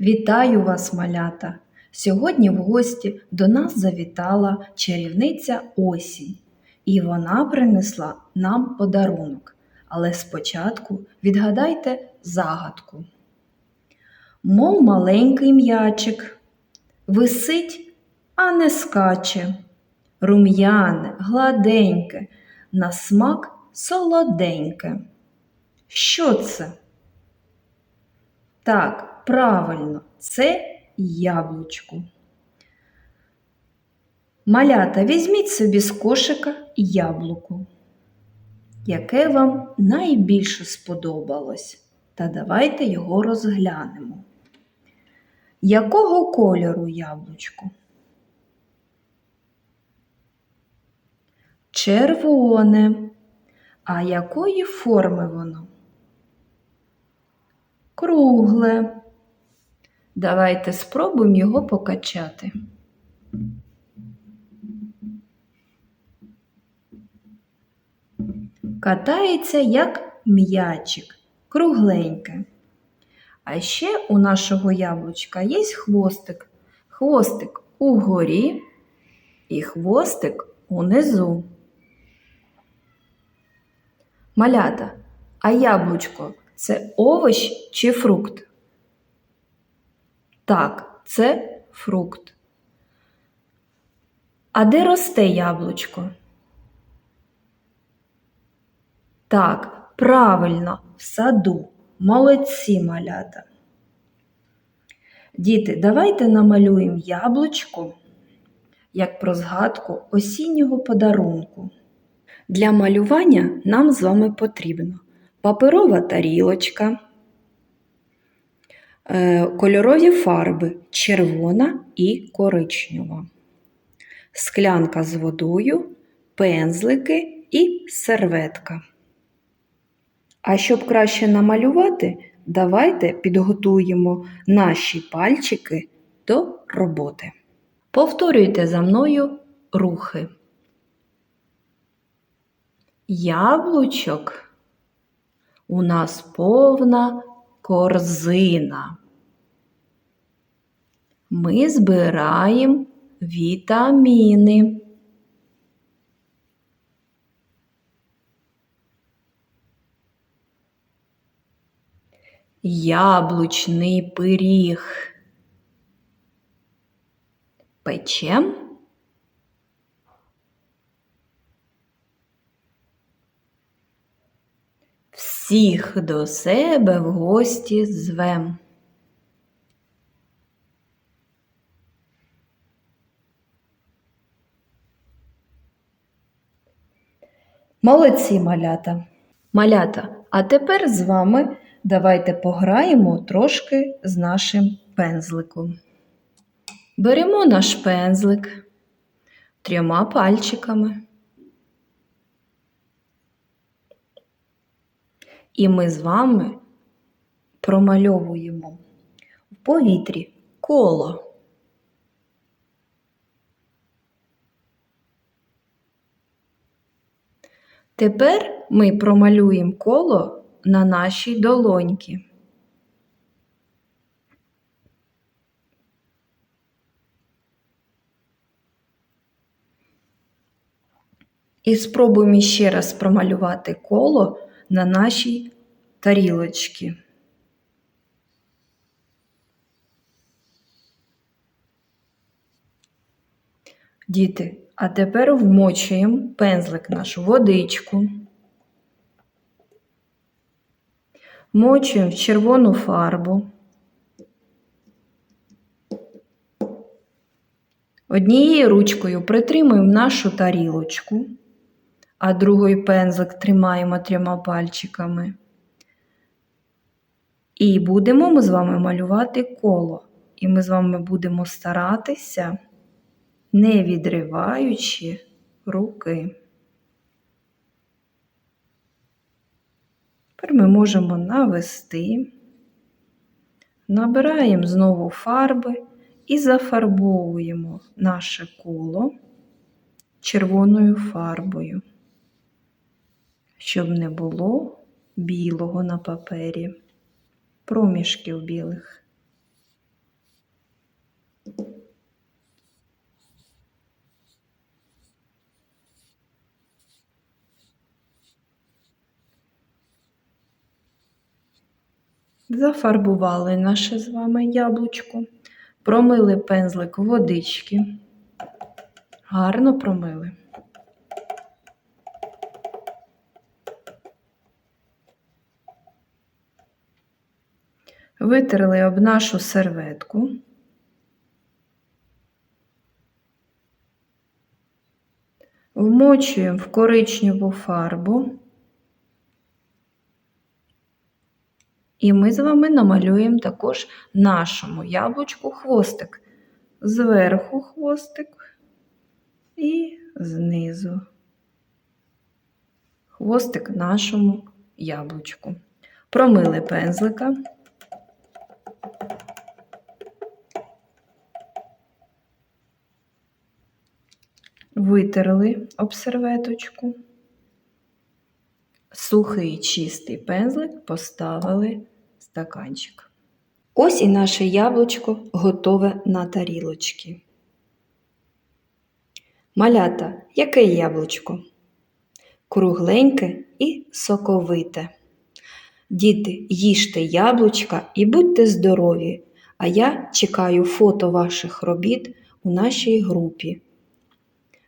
Вітаю вас, малята! Сьогодні в гості до нас завітала чарівниця осінь, і вона принесла нам подарунок. Але спочатку відгадайте загадку. Мов маленький м'ячик, висить, а не скаче, рум'яне, гладеньке, на смак солоденьке. Що це? Так, правильно, це яблучко. Малята, візьміть собі з кошика яблуко, яке вам найбільше сподобалось. Та давайте його розглянемо. Якого кольору яблучко? Червоне. А якої форми воно? Кругле. Давайте спробуємо його покачати. Катається як м'ячик, кругленьке. А ще у нашого яблучка є хвостик. Хвостик угорі і хвостик унизу. Малята, а яблучко це овощ чи фрукт? Так, це фрукт. А де росте яблучко? Так, правильно, в саду. Молодці малята. Діти, давайте намалюємо яблучко як про згадку осіннього подарунку. Для малювання нам з вами потрібно паперова тарілочка, кольорові фарби червона і коричнева, склянка з водою, пензлики і серветка. А щоб краще намалювати, давайте підготуємо наші пальчики до роботи. Повторюйте за мною рухи. Яблучок у нас повна корзина. Ми збираємо вітаміни. Яблучний пиріг. Печем. Всіх до себе в гості звем. Молодці малята. Малята, а тепер з вами давайте пограємо трошки з нашим пензликом. Беремо наш пензлик трьома пальчиками. І ми з вами промальовуємо в повітрі коло. Тепер ми промалюємо коло на нашій долоньки. І спробуємо ще раз промалювати коло на нашій тарілочці. Діти, а тепер вмочуємо пензлик нашу водичку. Вмочуємо в червону фарбу. Однією ручкою притримуємо нашу тарілочку, а другий пензлик тримаємо трьома пальчиками. І будемо ми з вами малювати коло. І ми з вами будемо старатися, не відриваючи руки. Тепер ми можемо навести, набираємо знову фарби і зафарбовуємо наше коло червоною фарбою, щоб не було білого на папері, проміжків білих. Зафарбували наше з вами яблучко, промили пензлик водички, гарно промили. Витерли об нашу серветку. Вмочуємо в коричневу фарбу. І ми з вами намалюємо також нашому яблучку хвостик. Зверху хвостик і знизу. Хвостик нашому яблучку. Промили пензлика. Витерли об серветочку. Сухий чистий пензлик поставили в стаканчик. Ось і наше яблучко готове на тарілочки. Малята, яке яблучко? Кругленьке і соковите. Діти, їжте яблучка і будьте здорові, а я чекаю фото ваших робіт у нашій групі.